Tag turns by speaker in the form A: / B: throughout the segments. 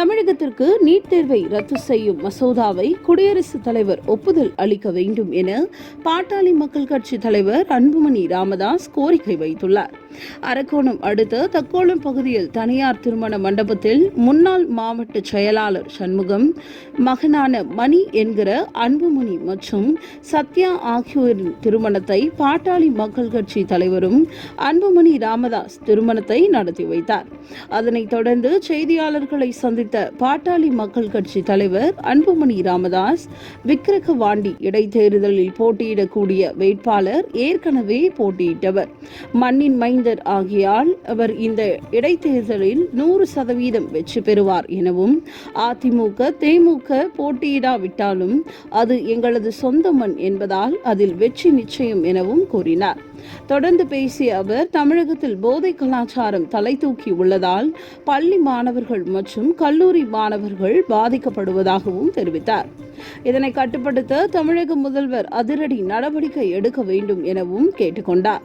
A: தமிழகத்திற்கு நீட் தேர்வை ரத்து செய்யும் மசோதாவை குடியரசுத் தலைவர் ஒப்புதல் அளிக்க வேண்டும் என பாட்டாளி மக்கள் கட்சி தலைவர் அன்புமணி ராமதாஸ் கோரிக்கை வைத்துள்ளார். அரக்கோணம் அடுத்த தக்கோளம் பகுதியில் தனியார் திருமண மண்டபத்தில் முன்னாள் மாவட்ட செயலாளர் சண்முகம் மகனான மணி என்கிற அன்புமணி மற்றும் சத்யா ஆகியோரின் திருமணத்தை பாட்டாளி மக்கள் கட்சி தலைவரும் அன்புமணி ராமதாஸ் திருமணத்தை நடத்தி வைத்தார். அதனைத் தொடர்ந்து செய்தியாளர்களை சந்தித்த பாட்டாளி மக்கள் கட்சி தலைவர் அன்புமணி ராமதாஸ் விக்கிரகவாண்டி இடைத்தேர்தலில் போட்டியிடக்கூடிய வேட்பாளர் ஏற்கனவே போட்டியிட்டவர். மண்ணின் மைந்தர் ஆகியால் அவர் இந்த இடைத்தேர்தலில் நூறு சதவீதம் வெற்றி பெறுவார் எனவும் அதிமுக தேமுக போட்டியிடாவிட்டாலும் அது எங்களது சொந்த மண் என்பதால் அதில் வெற்றி நிச்சயம் எனவும் கூறினார். தொடர்ந்து பேசிய அவர் தமிழகத்தில் போதை கலாச்சாரம் தலை தூக்கி உள்ளதால் பள்ளி மாணவர்கள் மற்றும் கல்லூரி மாணவர்கள் பாதிக்கப்படுவதாகவும் தெரிவித்தார். இதனை கட்டுப்படுத்த தமிழக முதல்வர் அதிரடி நடவடிக்கை எடுக்க வேண்டும் எனவும் கேட்டுக்கொண்டார்.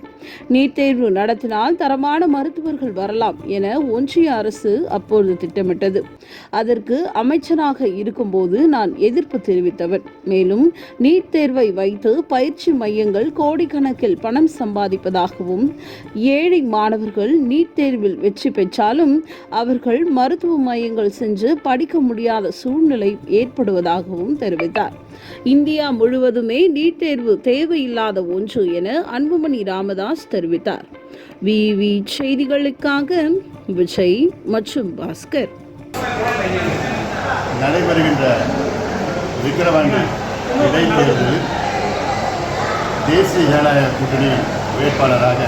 A: நீட் தேர்வு நடத்தினால் தரமான மருத்துவர்கள் வரலாம் என ஒன்றிய அரசு அப்போது திட்டமிட்டது. அதற்கு அமைச்சராக இருக்கும்போது நான் எதிர்ப்பு தெரிவித்தவன். மேலும் நீட் தேர்வை வைத்து பயிற்சி மையங்கள் கோடிக்கணக்கில் பணம் சம்பாதிப்பதாகவும் ஏழை மாணவர்கள் நீட் தேர்வில் வெற்றி பெற்றாலும் அவர்கள் மருத்துவ மையங்கள் சென்று படிக்க முடியாத சூழ்நிலை ஏற்படுவதாகவும் தெரிவித்தார். இந்தியா முழுவதுமே நீட் தேர்வு தேவையில்லாத ஒன்று என அன்புமணி ராமதாஸ் தெரிவித்தார். விவி செய்திகளுக்காக விஜய் மற்றும் பாஸ்கர்.
B: நடைபெறுகின்ற விக்கிரவாண்டி இடைத்தேர்தலில் தேசிய ஜனநாயக கூட்டணி வேட்பாளராக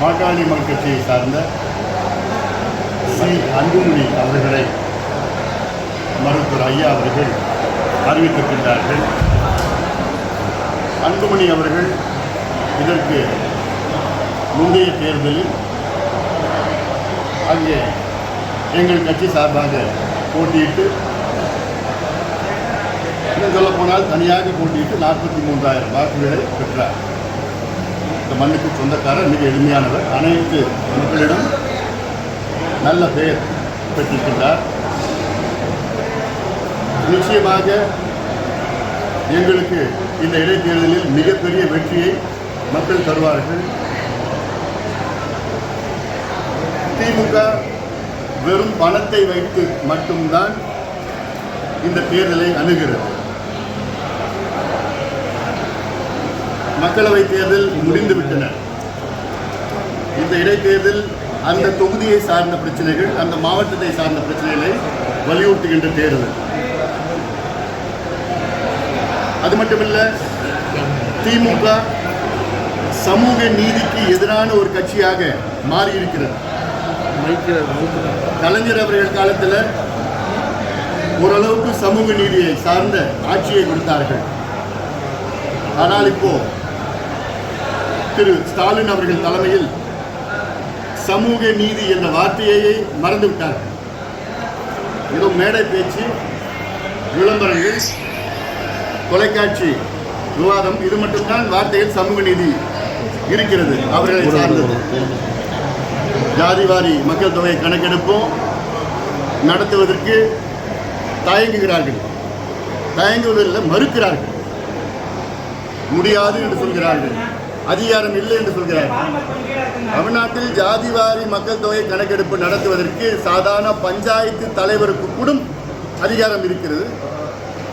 B: பாட்டாளி மக்கள் கட்சியை சார்ந்த சி. அன்புமணி அவர்களை மருத்துவர் ஐயா அவர்கள் அறிவித்திருக்கின்றார்கள். அன்புமணி அவர்கள் இதற்கு முந்தைய தேர்தலில் அங்கே எங்கள் கட்சி சார்பாக போட்டியிட்டு இன்னும் சொல்லப்போனால் தனியாக போட்டியிட்டு நாற்பத்தி மூன்றாயிரம் வாக்குகளை பெற்றார். இந்த மண்ணுக்கு சொந்தக்காரர் மிக எளிமையானவர். அனைத்து மக்களிடம் நல்ல பெயர் பெற்றிருக்கின்றார். நிச்சயமாக எங்களுக்கு இந்த இடைத்தேர்தலில் மிகப்பெரிய வெற்றியை மக்கள் தருவார்கள். திமுக வெறும் பணத்தை வைத்து மட்டும்தான் இந்த தேர்தலை அணுகிறது. மக்களவை தேர்தல் முடிந்துவிட்டன இந்த இடைத்தேர்தல் அந்த தொகுதியை சார்ந்த பிரச்சனைகள் அந்த மாவட்டத்தை சார்ந்த பிரச்சனைகளை வலியுறுத்துகின்ற தேர்தல். அது மட்டுமில்லை திமுக சமூக நீதிக்கு எதிரான ஒரு கட்சியாக மாறியிருக்கிறது. கலைஞர் அவர்கள் காலத்தில் ஓரளவுக்கு சமூக நீதியை சார்ந்த ஆட்சியை கொடுத்தார்கள். ஆனால் இப்போ திரு ஸ்டாலின் அவர்கள் தலைமையில் சமூக நீதி என்ற வார்த்தையையே மறந்து விட்டார்கள். ஏதோ மேடை பேச்சு விளம்பரங்கள் தொலைக்காட்சி விவாதம் இது மட்டும்தான் வார்த்தையில் சமூக நீதி இருக்கிறது. அவர்களை சார்ந்தது ஜாதிவாரி மக்கள் தொகை கணக்கெடுப்பும் நடத்துவதற்கு தயங்குகிறார்கள். தயங்குவதில் மறுக்கிறார்கள். முடியாது என்று சொல்கிறார்கள். அதிகாரம் இல்லை என்று சொல்கிறார்கள். தமிழ்நாட்டில் ஜாதிவாரி மக்கள் தொகை கணக்கெடுப்பு நடத்துவதற்கு சாதாரண பஞ்சாயத்து தலைவருக்கு கூட அதிகாரம் இருக்கிறது.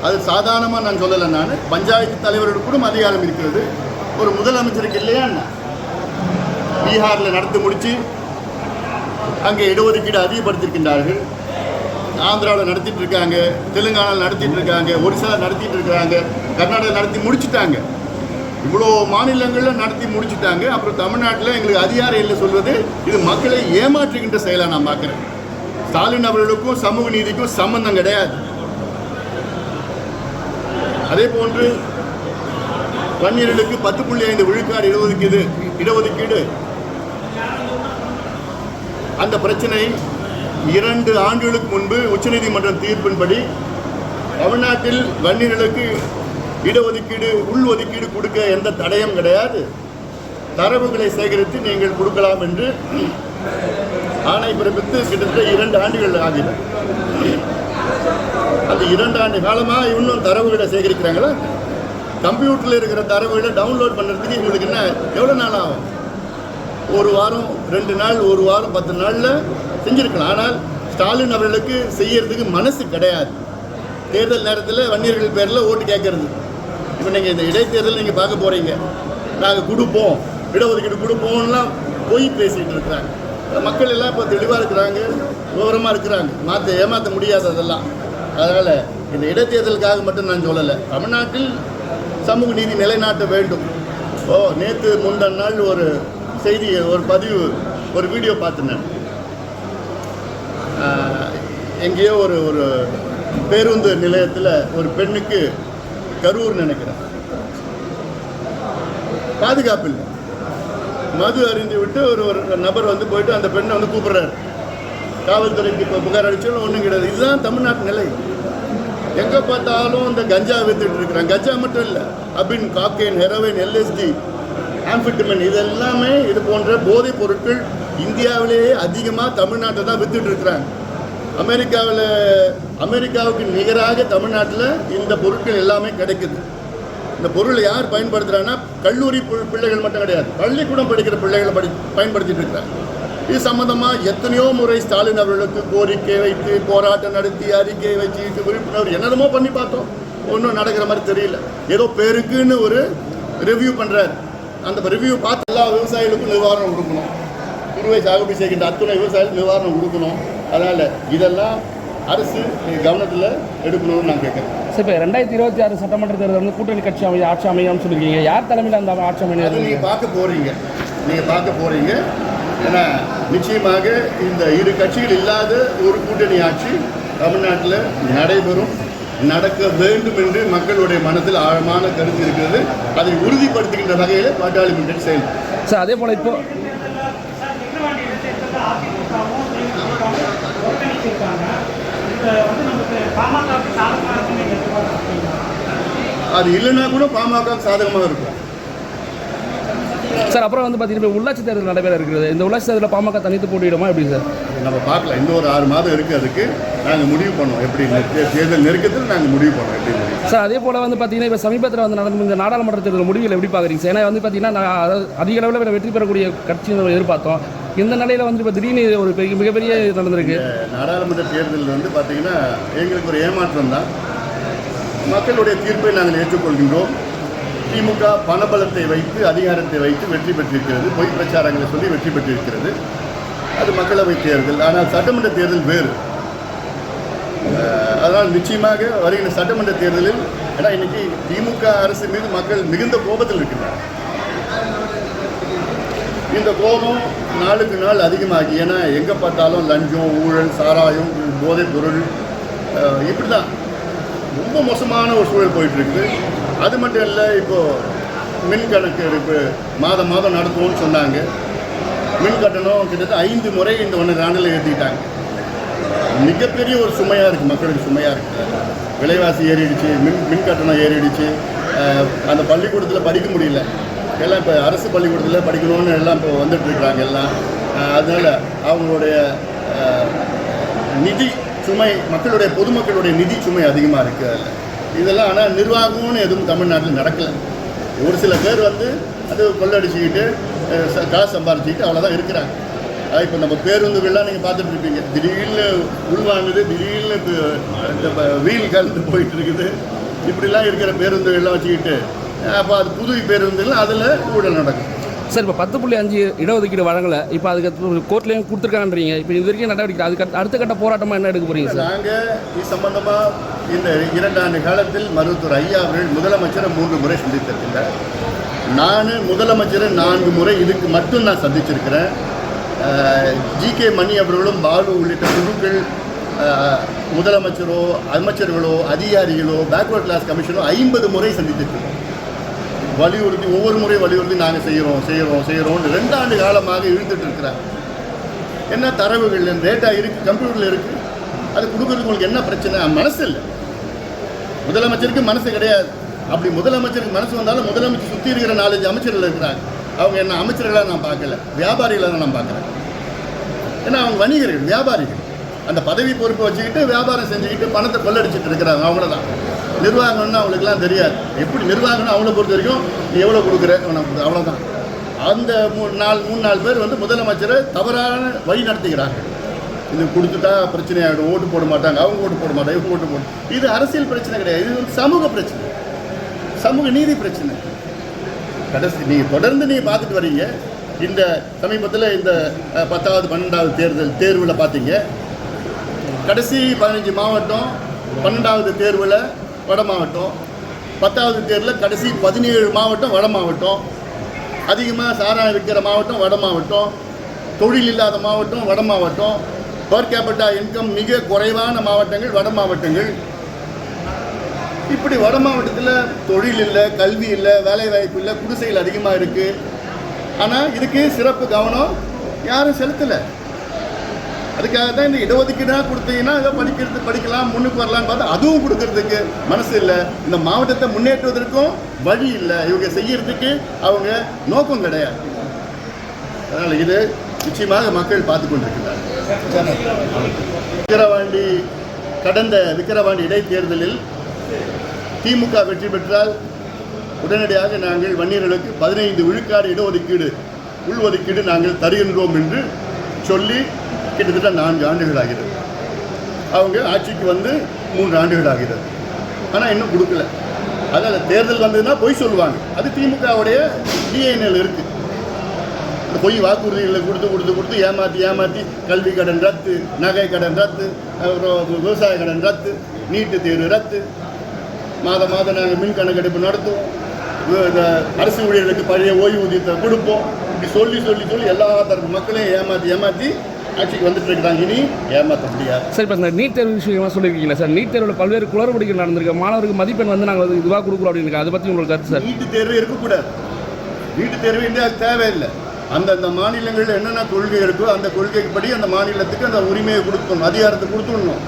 B: அது சாதாரணமாக நான் சொல்லலை நான். பஞ்சாயத்து தலைவருக்கு கூட அதிகாரம் இருக்கிறது. ஒரு முதலமைச்சருக்கு இல்லையா என்ன? பீகாரில் நடத்தி முடித்து அங்கே இடஒதுக்கீடு அதிகப்படுத்தியிருக்கின்றார்கள். ஆந்திராவில் நடத்திட்டு இருக்காங்க தெலுங்கானாவில் நடத்திட்டு இருக்காங்க ஒரிசா நடத்திட்டு இருக்காங்க கர்நாடகா நடத்தி முடிச்சுட்டாங்க. இவ்வளோ மாநிலங்களில் நடத்தி முடிச்சுட்டாங்க. அப்புறம் தமிழ்நாட்டில் எங்களுக்கு அதிகாரம் இல்லை சொல்வது இது மக்களை ஏமாற்றுகின்ற செயலாக நான் பார்க்குறேன். ஸ்டாலின் அவர்களுக்கும் சமூக நீதிக்கும் சம்பந்தம் கிடையாது. அதே போன்று வன்னியர்களுக்கு பத்து புள்ளி ஐந்து விழுக்காடு இடஒதுக்கீடு இடஒதுக்கீடு. அந்த பிரச்சனை இரண்டு ஆண்டுகளுக்கு முன்பு உச்சநீதிமன்றம் தீர்ப்பின்படி தமிழ்நாட்டில் வன்னியர்களுக்கு இடஒதுக்கீடு உள் ஒதுக்கீடு கொடுக்க எந்த தடயம் கிடையாது. தரவுகளை சேகரித்து நீங்கள் கொடுக்கலாம் என்று ஆணை பிறப்பித்து கிட்டத்தட்ட இரண்டு ஆண்டுகள் ஆகிறது அந்த இரண்டு ஆண்டு காலமாக இன்னும் தரவுகளை சேகரிக்கிறாங்களா? கம்ப்யூட்டரில் இருக்கிற தரவுகளை டவுன்லோட் பண்ணுறதுக்கு எங்களுக்கு என்ன எவ்வளோ நாள் ஆகும்? ஒரு வாரம் ரெண்டு நாள் ஒரு வாரம் பத்து நாளில் செஞ்சுருக்கலாம். ஆனால் ஸ்டாலின் அவர்களுக்கு செய்யறதுக்கு மனசு கிடையாது. தேர்தல் நேரத்தில் வன்னியர்கள் பேரில் ஓட்டு கேட்கறது. இப்போ நீங்கள் இந்த இடைத்தேர்தல் நீங்கள் பார்க்க போகிறீங்க நாங்கள் கொடுப்போம். இடஒதுக்கீடு கொடுப்போம்லாம் பொய் பேசிகிட்டு இருக்கிறாங்க. மக்கள் எல்லாம் இப்போ தெளிவாக இருக்கிறாங்க விவரமாக இருக்கிறாங்க. மாற்ற ஏமாற்ற முடியாது அதெல்லாம். அதனால் இந்த இடைத்தேர்தலுக்காக மட்டும் நான் சொல்லலை. தமிழ்நாட்டில் சமூக நீதி நிலைநாட்ட வேண்டும். ஓ நேற்று முந்தன் நாள் ஒரு செய்தி ஒரு பதிவு ஒரு வீடியோ பார்த்துனேன் எங்கேயோ ஒரு ஒரு பேருந்து நிலையத்தில் ஒரு பெண்ணுக்கு கரூர் நினைக்கிறேன். பாதுகாப்பு இல்லை மது அறிந்து விட்டு ஒரு ஒரு நபர் வந்து போயிட்டு அந்த பெண்ணை வந்து கூப்பிடுறாரு. காவல்துறைக்கு இப்போ புகார் அடிச்சாலும் ஒன்றும் கிடையாது. இதுதான் தமிழ்நாட்டு நிலை. எங்கே பார்த்தாலும் இந்த கஞ்சா வித்துட்டு இருக்கிறாங்க. கஞ்சா மட்டும் இல்லை அபின் காக்கேன் ஹெரோயின் எல்எஸ்டி ஆம்பிட்டமின் இது எல்லாமே இது போன்ற போதைப் பொருட்கள் இந்தியாவிலேயே அதிகமாக தமிழ்நாட்டை தான் வித்துட்டு இருக்கிறாங்க. அமெரிக்காவில் அமெரிக்காவுக்கு நிகராக தமிழ்நாட்டில் இந்த பொருட்கள் எல்லாமே கிடைக்குது. இந்த பொருளை யார் பயன்படுத்துகிறாங்கன்னா கல்லூரி பி- பிள்ளைகள் மட்டும் கிடையாது பள்ளிக்கூடம் படிக்கிற பிள்ளைகளை படி பயன்படுத்திட்டு இருக்கிறாங்க. இது சம்பந்தமாக எத்தனையோ முறை ஸ்டாலின் அவர்களுக்கு கோரிக்கை வைத்து போராட்டம் நடத்தி அறிக்கை வச்சுட்டு விழிப்புணர்வு என்னென்னமோ பண்ணி பார்த்தோம். ஒன்றும் நடக்கிற மாதிரி தெரியல. ஏதோ பேருக்குன்னு ஒரு ரிவ்யூ பண்ணுறாரு அந்த ரிவ்யூ பார்த்து எல்லா விவசாயிகளுக்கும் நிவாரணம் கொடுக்கணும். குருவை சாகுபடி செய்கின்ற அத்துணை விவசாயிகளுக்கு நிவாரணம் கொடுக்கணும். அதனால் இதெல்லாம் அரசு கவனத்தில் எடுக்கணும்னு நான் கேட்குறேன்
C: சார் இப்போ ரெண்டாயிரத்தி இருபத்தி ஆறு சட்டமன்ற தேர்தல் வந்து கூட்டணி கட்சி அமைய ஆட்சி அமையான்னு சொல்லியிருக்கீங்க யார் தலைமையில் அந்த ஆட்சி
B: அது
C: அமையாது
B: நீங்கள் பார்க்க போகிறீங்க நீங்கள் பார்க்க போகிறீங்க ஏன்னா நிச்சயமாக இந்த இரு கட்சிகள் இல்லாத ஒரு கூட்டணி ஆட்சி தமிழ்நாட்டில் நடைபெறும் நடக்க வேண்டும் என்று மக்களுடைய மனதில் ஆழமான கருத்து இருக்கிறது. அதை உறுதிப்படுத்துகின்ற வகையில் பாட்டாளி முன்னேற்ற செயல்.
C: சார் அதே போல் இப்போ
B: அது இல்லைன்னா கூட பாமக சாதகமாக இருக்கும்.
C: சார் அப்புறம் வந்து பார்த்தீங்கன்னா உள்ளாட்சி தேர்தல் நடைபெற இருக்கிறது. இந்த உள்ளாட்சி தேர்தலில் பாமக தனித்து போட்டியிடுமா எப்படி சார்?
B: நம்ம பார்க்கலாம் இன்னும் ஒரு ஆறு மாதம் இருக்குது அதுக்கு. நாங்கள் முடிவு பண்ணோம். எப்படி தேர்தல் நெருக்கத்தில் நாங்கள் முடிவு பண்ணோம். எப்படி
C: சார் அதே போல் வந்து பார்த்தீங்கன்னா இப்போ சமீபத்தில் வந்து நடந்த இந்த நாடாளுமன்ற தேர்தல் முடிவுகள் எப்படி பார்க்குறீங்க சார்? ஏன்னா வந்து பார்த்தீங்கன்னா நான் அதிக அளவில் வெற்றி பெறக்கூடிய கட்சி எதிர்பார்த்தோம். இந்த நிலையில் வந்து இப்போ திடீர்னு ஒரு பெரிய மிகப்பெரிய நடந்திருக்கு.
B: நாடாளுமன்ற தேர்தலில் வந்து பார்த்தீங்கன்னா எங்களுக்கு ஒரு ஏமாற்றம் தான். மக்களுடைய தீர்ப்பை நாங்கள் ஏற்றுக்கொள்கின்றோம். திமுக பணபலத்தை வைத்து அதிகாரத்தை வைத்து வெற்றி பெற்றிருக்கிறது. பொய் பிரச்சாரங்களை சொல்லி வெற்றி பெற்றிருக்கிறது. அது மக்களவை தேர்தல். ஆனால் சட்டமன்ற தேர்தல் வேறு. அதனால் நிச்சயமாக வருகின்ற சட்டமன்ற தேர்தலில் ஏன்னா இன்னைக்கு திமுக அரசு மீது மக்கள் மிகுந்த கோபத்தில் இருக்கின்றனர். இந்த கோபம் நாளுக்கு நாள் அதிகமாகி ஏன்னா எங்கே பார்த்தாலும் லஞ்சம் ஊழல் சாராயம் போதைப் பொருள் இப்படி தான் ரொம்ப மோசமான ஒரு சூழல் போயிட்டு இருக்குது. அது மட்டும் இல்லை இப்போது மின் கணக்கு எடுப்பு மாதம் மாதம் நடத்துவோம்னு சொன்னாங்க. மின் கட்டணம் கிட்டத்தட்ட ஐந்து முறை இந்த ஒன்று ஆண்டில் ஏற்றிட்டாங்க மிகப்பெரிய ஒரு சுமையாக இருக்குது மக்களுக்கு சுமையாக இருக்குது விலைவாசி ஏறிடுச்சு மின் மின் கட்டணம் ஏறிடுச்சு. அந்த பள்ளிக்கூடத்தில் படிக்க முடியல. எல்லாம் இப்போ அரசு பள்ளிக்கூடத்தில் படிக்கணும்னு எல்லாம் இப்போ வந்துட்டுருக்குறாங்க எல்லாம். அதனால் அவங்களுடைய நிதி சுமை மக்களுடைய பொதுமக்களுடைய நிதி சுமை அதிகமாக இருக்குது அதில். இதெல்லாம் ஆனால் நிர்வாகம்னு எதுவும் தமிழ்நாட்டில் நடக்கலை. ஒரு சில பேர் வந்து அது கொள்ளடிச்சுக்கிட்டு காசு சம்பாரிச்சுக்கிட்டு அவ்வளோதான் இருக்கிறாங்க. அஹ் இப்போ நம்ம பேருந்துகள்லாம் நீங்கள் பார்த்துட்டு இருப்பீங்க. திடீர்னு உள்வாங்குது திடீர்னு இந்த வீல் கலந்து போயிட்டு இருக்குது இப்படிலாம் இருக்கிற பேருந்துகள்லாம் வச்சுக்கிட்டு அப்போ அது புது பேருந்துகள் அதில் ஊழல் நடக்கும்
C: சார் இப்போ பத்து புள்ளி அஞ்சு இடஒதுக்கீடு வழங்கலை. இப்போ அதுக்கு கோர்ட்லேயும் கொடுத்துருக்கான்றீங்க இப்போ இது வரைக்கும் நடவடிக்கை அதுக்கு அடுத்த- கட்ட போராட்டமாக என்ன எடுக்க போகிறீங்க சார்?
B: நாங்கள் இது சம்பந்தமாக இந்த இரண்டு ஆண்டு காலத்தில் மருத்துவர் ஐயா அவர்கள் முதலமைச்சரை மூன்று முறை சந்தித்திருக்கின்றார். நான் முதலமைச்சரை நான்கு முறை இதுக்கு மட்டும் நான் சந்திச்சிருக்கிறேன். ஜி கே மணி அவர்களும் பாலு உள்ளிட்ட குழுக்கள் முதலமைச்சரோ அமைச்சர்களோ அதிகாரிகளோ பேக்வர்ட் கிளாஸ் கமிஷனோ ஐம்பது முறை சந்தித்திருக்கிறோம். வலியுறுத்தி ஒவ்வொரு முறை வலியுறுத்தி நாங்கள் செய்கிறோம் செய்கிறோம் செய்கிறோம்னு ரெண்டாண்டு காலமாக இழுத்துட்டு இருக்கிறாங்க. என்ன தரவுகள் டேட்டா இருக்குது கம்ப்யூட்டரில் இருக்குது அது கொடுக்குறது உங்களுக்கு என்ன பிரச்சனை? மனசு இல்லை. முதலமைச்சருக்கு மனசு கிடையாது. அப்படி முதலமைச்சருக்கு மனசு வந்தாலும் முதலமைச்சர் சுற்றி இருக்கிற நாலஞ்சு அமைச்சர்கள் இருக்கிறாங்க. அவங்க என்ன அமைச்சர்களாக நான் பார்க்கல வியாபாரிகளாக தான் நான் பார்க்குறேன் ஏன்னா அவங்க வணிகர்கள் வியாபாரிகள். அந்த பதவி பொறுப்பை வச்சுக்கிட்டு வியாபாரம் செஞ்சுக்கிட்டு பணத்தை கொள்ளடிச்சிட்டு இருக்கிறாங்க. அவங்கள தான் நிர்வாகம்னு அவங்களுக்குலாம் தெரியாது. எப்படி நிர்வாகம்னு அவங்கள பொறுத்த வரைக்கும் நீ எவ்வளோ கொடுக்குற? உனக்கு அவ்வளோதான் அந்த மூணு நாலு மூணு நாலு பேர் வந்து முதலமைச்சரை தவறான வழி நடத்துகிறாங்க இது கொடுத்துட்டா பிரச்சனை ஆகிடும் ஓட்டு போட மாட்டாங்க அவங்க ஓட்டு போட மாட்டாங்க இவங்க ஓட்டு போட இது அரசியல் பிரச்சனை கிடையாது இது வந்து சமூக பிரச்சனை. சமூக நீதி பிரச்சனை. கடைசி நீங்கள் தொடர்ந்து நீங்கள் பார்த்துட்டு வரீங்க. இந்த சமீபத்தில் இந்த பத்தாவது பன்னெண்டாவது தேர்தல் தேர்வில் பார்த்தீங்க. கடைசி பதினஞ்சு மாவட்டம் பன்னெண்டாவது தேர்வில் வட மாவட்டம். பத்தாவது தேர்வில் கடைசி பதினேழு மாவட்டம் வட மாவட்டம். அதிகமாக சாராயம் விற்கிற மாவட்டம் வட மாவட்டம். தொழில் இல்லாத மாவட்டம் வட மாவட்டம். பர் கேபிட்டா இன்கம் மிக குறைவான மாவட்டங்கள் வட மாவட்டங்கள். இப்படி வட மாவட்டத்தில் தொழில் இல்லை கல்வி இல்லை வேலைவாய்ப்பு இல்லை குடிசைகள் அதிகமாக இருக்குது ஆனால் இதுக்கு சிறப்பு கவனம் யாரும் செலுத்தலை. அதுக்காக தான் இந்த இடஒதுக்கீடாக கொடுத்தீங்கன்னா அதை படிக்கிறது படிக்கலாம் முன்னுக்கு வரலான்னு பார்த்தா அதுவும் கொடுக்கறதுக்கு மனசு இல்லை. இந்த மாவட்டத்தை முன்னேற்றுவதற்கும் வழி இல்லை. இவங்க செய்யறதுக்கு அவங்க நோக்கம் கிடையாது. அதனால் இது நிச்சயமாக மக்கள் பார்த்து கொண்டிருக்கிறார்கள். விக்கிரவாண்டி கடந்த விக்கிரவாண்டி இடைத்தேர்தலில் திமுக வெற்றி பெற்றால் உடனடியாக நாங்கள் வன்னியர்களுக்கு பதினைந்து விழுக்காடு இடஒதுக்கீடு உள்ஒதுக்கீடு நாங்கள் தருகின்றோம் என்று சொல்லி கிட்டத்தட்ட நான்கு ஆண்டுகள் ஆகிறது அவங்க ஆட்சிக்கு வந்து மூன்று ஆண்டுகள் ஆகிறது ஆனால் இன்னும் கொடுக்கல. அதான் தேர்தல் வந்ததுன்னா பொய் சொல்லுவாங்க. அது திமுகவுடைய டிஎன்ஏல இருக்குது இந்த பொய் வாக்குறுதிகளை கொடுத்து கொடுத்து கொடுத்து ஏமாற்றி ஏமாற்றி கல்வி கடன் ரத்து நகை கடன் ரத்து அப்புறம் விவசாய கடன் ரத்து நீட்டு தேர்வு ரத்து. மாதம் மாதம் நாங்கள் மின் கணக்கெடுப்பு நடத்துவோம். இந்த அரசு ஊழியர்களுக்கு பழைய ஓய்வூதியத்தை கொடுப்போம். இப்படி சொல்லி சொல்லி சொல்லி எல்லா தரப்பு மக்களையும் ஏமாற்றி ஏமாற்றி ஆட்சிக்கு வந்துட்டு இருக்கிறாங்க இனி ஏமாற்ற முடியாது.
C: சார் இப்போ இந்த நீட் தேர்வு விஷயமா சொல்லியிருக்கீங்களா சார்? நீட் தேர்வில் பல்வேறு குளறுபடிகள் நடந்திருக்கு. மாணவருக்கு மதிப்பெண் வந்து நாங்கள் இதுவாக கொடுக்குறோம் அப்படின்னு அதை பற்றி உங்களுக்கு கருத்து சார்?
B: நீட்டு தேர்வு இருக்கக்கூடாது. நீட்டு தேர்வு இந்தியாவுக்கு தேவையில்லை. அந்தந்த மாநிலங்களில் என்னென்ன கொள்கை இருக்கோ அந்த கொள்கைப்படி அந்த மாநிலத்துக்கு அந்த உரிமையை கொடுக்கணும் அதிகாரத்தை கொடுத்துடணும்.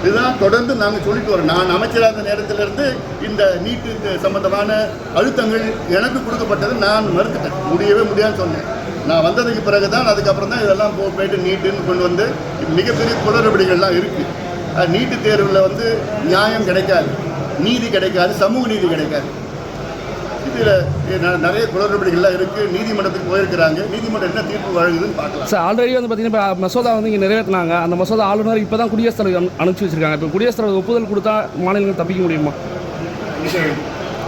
B: இதுதான் தொடர்ந்து நாங்கள் சொல்லிட்டு வரோம். நான் அமைச்சராக இருந்த நேரத்திலிருந்து இந்த நீட்டு சம்பந்தமான அழுத்தங்கள் எனக்கு கொடுக்கப்பட்டது நான் மறுத்துட்டேன். முடியவே முடியாதுன்னு சொன்னேன். நான் வந்ததுக்கு பிறகு தான் அதுக்கப்புறம் தான் இதெல்லாம் போ போயிட்டு நீட்டுன்னு கொண்டு வந்து மிகப்பெரிய குளறுபடிகள்லாம் இருக்குது நீட்டு தேர்வில் வந்து நியாயம் கிடைக்காது நீதி கிடைக்காது சமூக நீதி கிடைக்காது. இதில் நிறைய குளறுபடிகள்லாம் இருக்குது நீதிமன்றத்துக்கு போயிருக்கிறாங்க. நீதிமன்றம் என்ன தீர்ப்பு வழங்குதுன்னு பார்க்கலாம்.
C: சார் ஆல்ரெடி வந்து பார்த்தீங்கன்னா இப்போ மசோதா வந்து இங்கே நிறைவேற்றினாங்க அந்த மசோதா ஆளுநர் இப்போ தான் குடியரசுத் தலைவர் அனு- அனுப்பிச்சு வச்சிருக்காங்க. இப்போ குடியரசுத் தலைவர் ஒப்புதல் கொடுத்தா மாநிலங்கள் தப்பிக்க முடியுமா?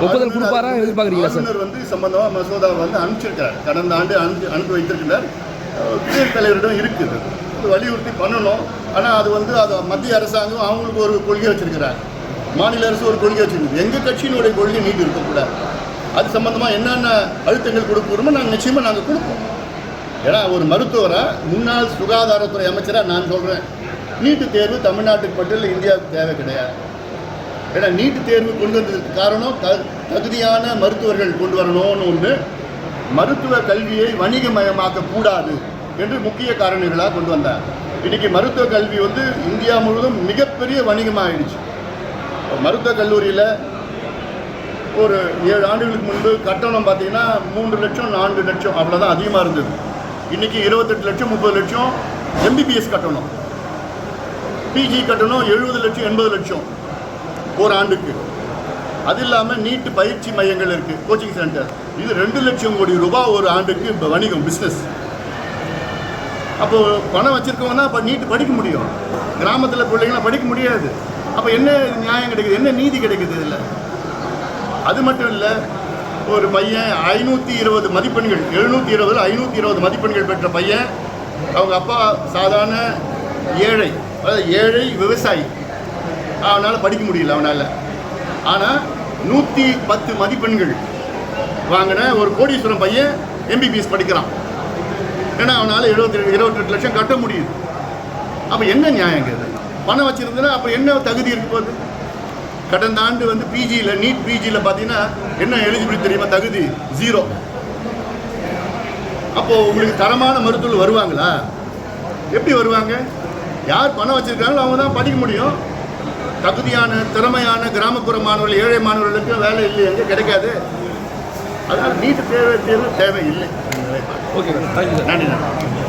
C: ஒப்புதல் கொடுப்பாரா எதிர்பார்க்குறீங்களா சார்?
B: வந்து சம்பந்தமாக மசோதா வந்து அனுப்பிச்சிருக்கிறார். கடந்த ஆண்டு அனுப்பி அனுப்பி வைத்திருக்கிறார். அஹ் குடியரசுத் தலைவரிடம் இருக்குது. வலியுறுத்தி பண்ணணும். ஆனால் அது வந்து அது மத்திய அரசாங்கம் அவங்களுக்கு ஒரு கொள்கை வச்சிருக்கிறார். மாநில அரசு ஒரு கொள்கை வச்சிருக்கு எங்கள் கட்சியினுடைய கொள்கை நீட்டு இருக்கக்கூடாது. அது சம்பந்தமாக என்னென்ன அழுத்தங்கள் கொடுக்கணுமோ நாங்கள் நிச்சயமாக நாங்கள் கொடுப்போம். ஏன்னா ஒரு மருத்துவராக முன்னாள் சுகாதாரத்துறை அமைச்சராக நான் சொல்கிறேன் நீட்டு தேர்வு தமிழ்நாட்டுக்கு மட்டும் இல்லை இந்தியாவுக்கு தேவை கிடையாது. ஏன்னா நீட்டு தேர்வு கொண்டு வந்ததுக்கு காரணம் த தகுதியான மருத்துவர்கள் கொண்டு வரணும்னு ஒன்று மருத்துவ கல்வியை வணிகமயமாக்க கூடாது என்று முக்கிய காரணிகளாக கொண்டு வந்தார். இன்றைக்கி மருத்துவ கல்வி வந்து இந்தியா முழுவதும் மிகப்பெரிய வணிகமாகிடுச்சு மருத்துவ கல்லூரியில் ஒரு ஏழு ஆண்டுகளுக்கு முன்பு கட்டணம் பார்த்தீங்கன்னா மூன்று லட்சம் நான்கு லட்சம் அவ்வளோதான் அதிகமாக இருந்தது. இன்றைக்கி இருபத்தெட்டு லட்சம் முப்பது லட்சம் எம்பிபிஎஸ் கட்டணம். பிஜி கட்டணம் எழுபது லட்சம் எண்பது லட்சம். ஒரு ஆண்டுக்கு. அது இல்லாமல் நீட்டு பயிற்சி மையங்கள் இருக்குது கோச்சிங் சென்டர் இது ரெண்டு லட்சம் கோடி ரூபாய் ஒரு ஆண்டுக்கு இப்போ வணிகம் பிஸ்னஸ் அப்போது பணம் வச்சிருக்கவங்கன்னா அப்போ நீட்டு படிக்க முடியும். கிராமத்தில் பிள்ளைங்களாம் படிக்க முடியாது. அப்போ என்ன நியாயம் கிடைக்குது? என்ன நீதி கிடைக்குது இதில்? அது மட்டும் இல்லை ஒரு பையன் ஐநூற்றி இருபது மதிப்பெண்கள் எழுநூற்றி இருபதில் ஐநூற்றி இருபது மதிப்பெண்கள் பெற்ற பையன் அவங்க அப்பா சாதாரண ஏழை அதாவது ஏழை விவசாயி. அவனால் படிக்க முடியல அவனால். ஆனால் நூற்றி பத்து மதிப்பெண்கள் வாங்கின ஒரு கோடீஸ்வரம் பையன் எம்பிபிஎஸ் படிக்கிறான். ஏன்னா அவனால் எழுபத்தி இருபத்தெட்டு லட்சம் கட்ட முடியுது. அப்போ என்ன நியாயங்க இது? பணம் வச்சிருந்தா அப்போ என்ன தகுதி இருக்கு போகுது கடந்த ஆண்டு வந்து பிஜியில் நீட் பிஜியில் பார்த்தீங்கன்னா என்ன எலிஜிபிலிட்டி தெரியுமா? தகுதி ஜீரோ அப்போது உங்களுக்கு தரமான மருத்துவர்கள் வருவாங்களா? எப்படி வருவாங்க? யார் பணம் வச்சுருக்காங்களோ அவங்க தான் படிக்க முடியும். தகுதியான திறமையான கிராமப்புற மாணவர்கள் ஏழை மாணவர்களுக்கு வேலை இல்லை எங்கே கிடைக்காது. அதனால் நீட் தேவை தேர்வு தேவையில்லை.
C: ஓகே தேங்க்யூ சார்
B: நன்றி நன்றி.